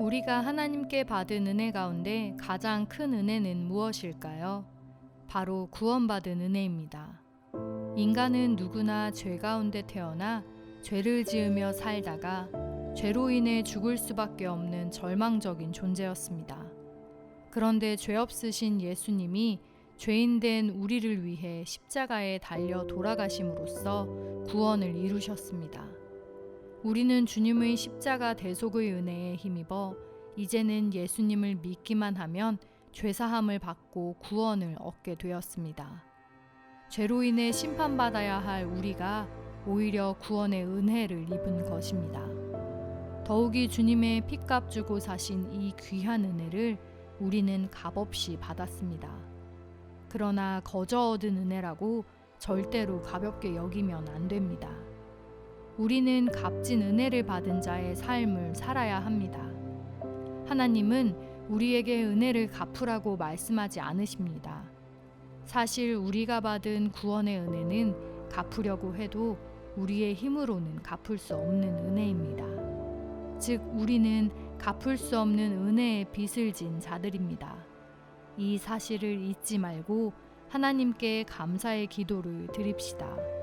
우리가 하나님께 받은 은혜 가운데 가장 큰 은혜는 무엇일까요? 바로 구원받은 은혜입니다. 인간은 누구나 죄 가운데 태어나 죄를 지으며 살다가 죄로 인해 죽을 수밖에 없는 절망적인 존재였습니다. 그런데 죄 없으신 예수님이 죄인 된 우리를 위해 십자가에 달려 돌아가심으로써 구원을 이루셨습니다. 우리는 주님의 십자가 대속의 은혜에 힘입어 이제는 예수님을 믿기만 하면 죄사함을 받고 구원을 얻게 되었습니다. 죄로 인해 심판받아야 할 우리가 오히려 구원의 은혜를 입은 것입니다. 더욱이 주님의 피값 주고 사신 이 귀한 은혜를 우리는 값없이 받았습니다. 그러나 거저 얻은 은혜라고 절대로 가볍게 여기면 안 됩니다. 우리는 값진 은혜를 받은 자의 삶을 살아야 합니다. 하나님은 우리에게 은혜를 갚으라고 말씀하지 않으십니다. 사실 우리가 받은 구원의 은혜는 갚으려고 해도 우리의 힘으로는 갚을 수 없는 은혜입니다. 즉, 우리는 갚을 수 없는 은혜의 빚을 진 자들입니다. 이 사실을 잊지 말고 하나님께 감사의 기도를 드립시다.